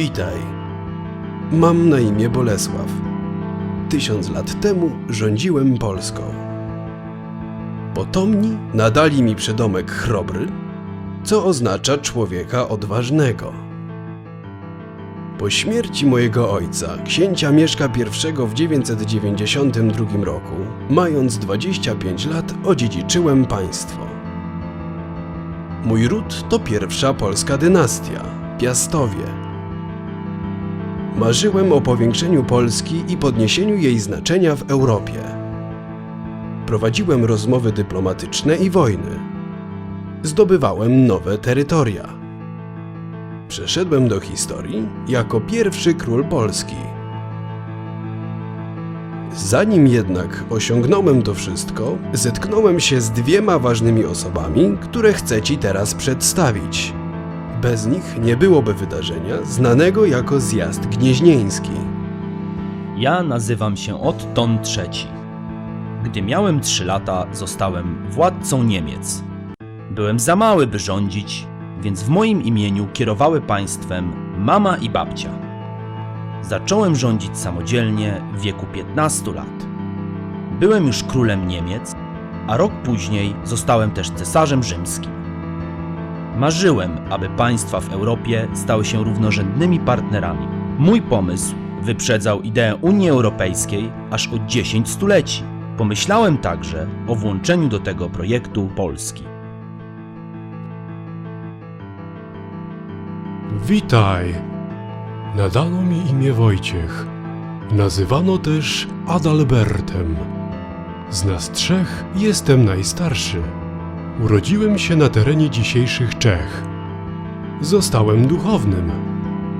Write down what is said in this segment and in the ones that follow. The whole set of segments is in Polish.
Witaj. Mam na imię Bolesław. Tysiąc lat temu rządziłem Polską. Potomni nadali mi przydomek chrobry, co oznacza człowieka odważnego. Po śmierci mojego ojca, księcia Mieszka I w 992 roku, mając 25 lat, odziedziczyłem państwo. Mój ród to pierwsza polska dynastia, Piastowie. Marzyłem o powiększeniu Polski i podniesieniu jej znaczenia w Europie. Prowadziłem rozmowy dyplomatyczne i wojny. Zdobywałem nowe terytoria. Przeszedłem do historii jako pierwszy król Polski. Zanim jednak osiągnąłem to wszystko, zetknąłem się z dwiema ważnymi osobami, które chcę Ci teraz przedstawić. Bez nich nie byłoby wydarzenia znanego jako zjazd gnieźnieński. Ja nazywam się Otton III. Gdy miałem 3 lata, zostałem władcą Niemiec. Byłem za mały, by rządzić, więc w moim imieniu kierowały państwem mama i babcia. Zacząłem rządzić samodzielnie w wieku 15 lat. Byłem już królem Niemiec, a rok później zostałem też cesarzem rzymskim. Marzyłem, aby państwa w Europie stały się równorzędnymi partnerami. Mój pomysł wyprzedzał ideę Unii Europejskiej aż o 10 stuleci. Pomyślałem także o włączeniu do tego projektu Polski. Witaj. Nadano mi imię Wojciech. Nazywano też Adalbertem. Z nas trzech jestem najstarszy. Urodziłem się na terenie dzisiejszych Czech. Zostałem duchownym.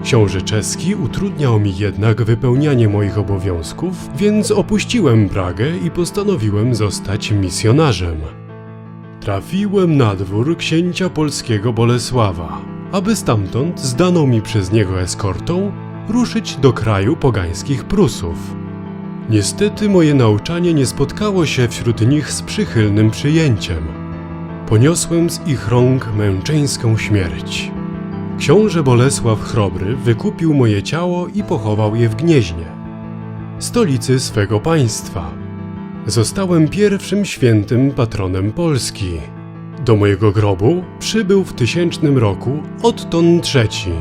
Książę czeski utrudniał mi jednak wypełnianie moich obowiązków, więc opuściłem Pragę i postanowiłem zostać misjonarzem. Trafiłem na dwór księcia polskiego Bolesława, aby stamtąd z daną mi przez niego eskortą ruszyć do kraju pogańskich Prusów. Niestety moje nauczanie nie spotkało się wśród nich z przychylnym przyjęciem. Poniosłem z ich rąk męczeńską śmierć. Książę Bolesław Chrobry wykupił moje ciało i pochował je w Gnieźnie, stolicy swego państwa. Zostałem pierwszym świętym patronem Polski. Do mojego grobu przybył w tysięcznym roku Otton III,